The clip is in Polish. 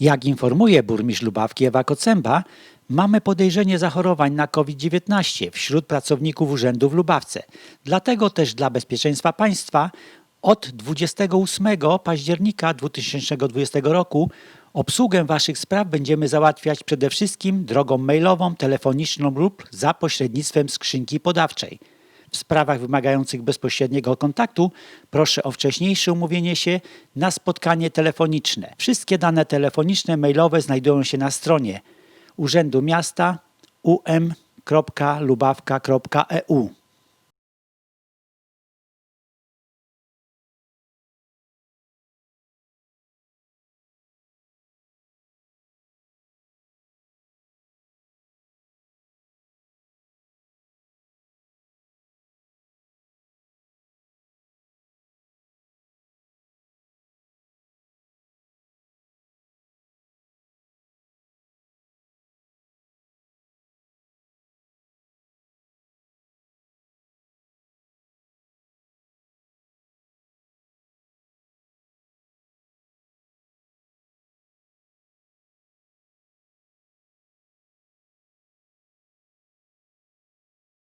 Jak informuje burmistrz Lubawki Ewa Kocemba, mamy podejrzenie zachorowań na COVID-19 wśród pracowników urzędu w Lubawce. Dlatego też dla bezpieczeństwa państwa od 28 października 2020 roku obsługę Waszych spraw będziemy załatwiać przede wszystkim drogą mailową, telefoniczną lub za pośrednictwem skrzynki podawczej. W sprawach wymagających bezpośredniego kontaktu proszę o wcześniejsze umówienie się na spotkanie telefoniczne. Wszystkie dane telefoniczne, mailowe znajdują się na stronie Urzędu Miasta um.lubawka.eu.